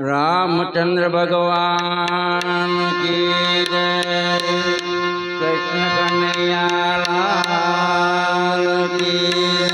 रामचंद्र भगवान की जय। कृष्ण कन्हैया लाल की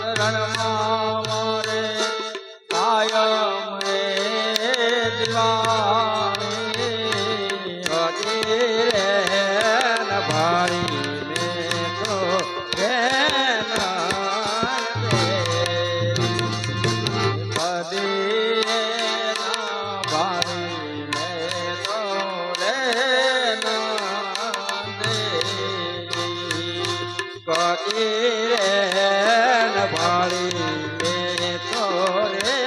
શરણમાં ફકીરે ભાળી મે તો રે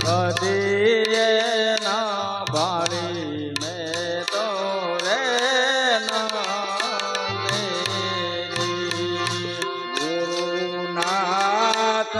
ફકીરે ના ભાળી મે તો રે ગુરુનાથ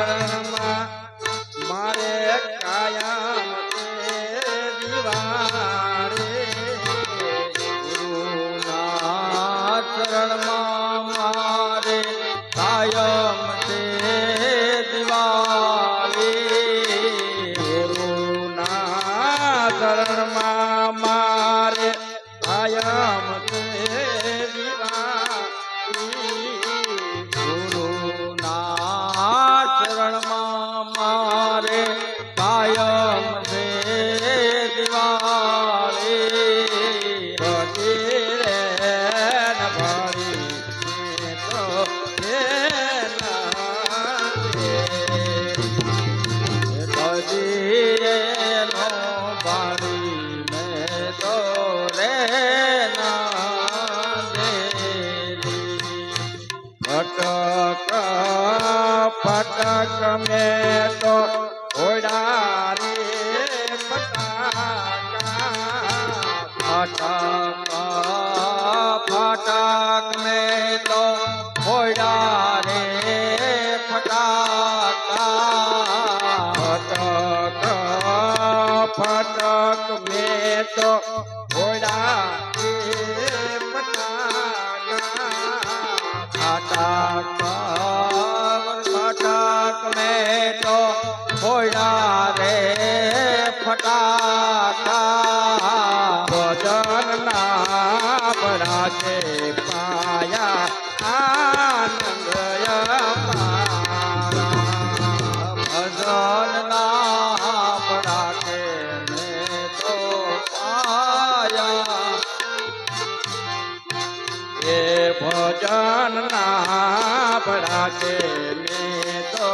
के में तो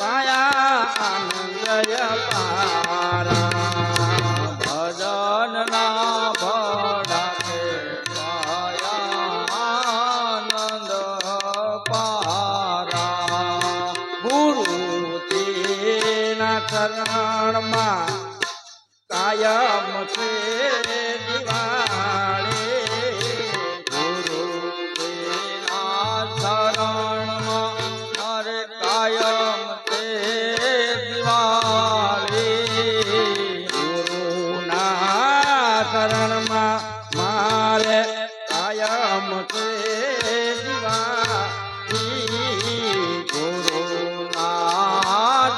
पाया जय पा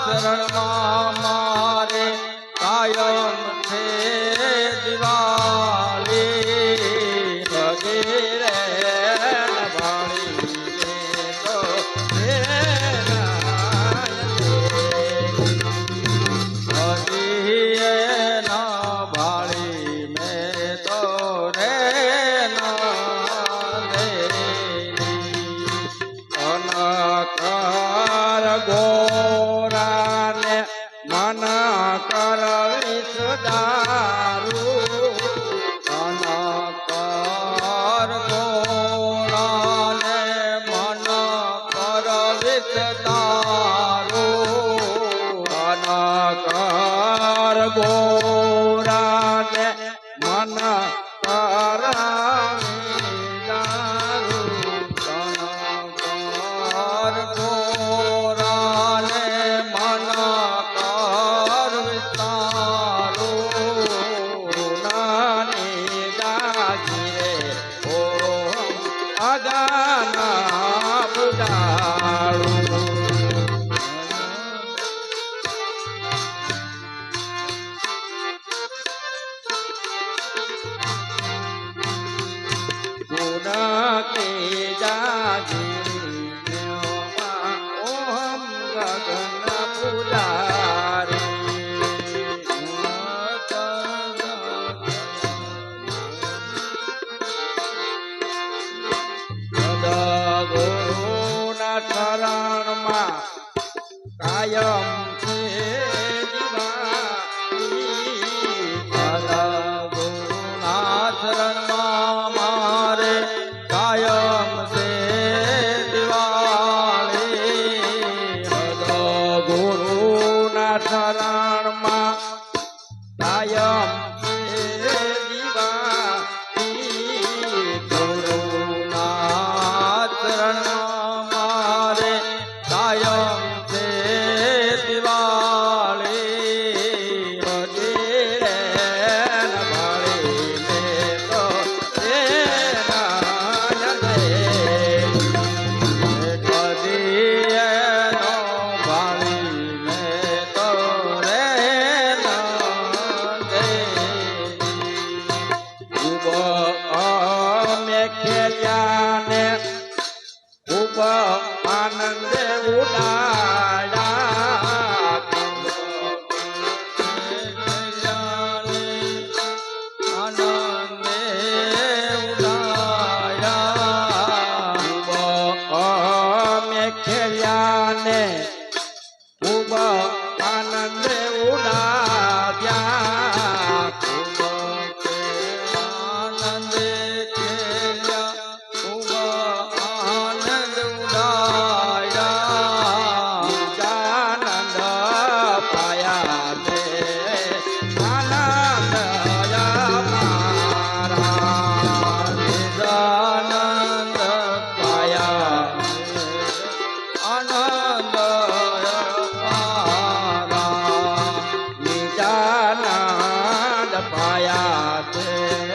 ચરણમાં મોરા ને મન પ્રકરણમાં કાયમ મારે કાયમ સે દિવાળી ગુરુના શરણમાં કાયમ যাবে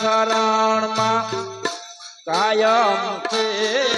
શરણમાં કાયમ છે.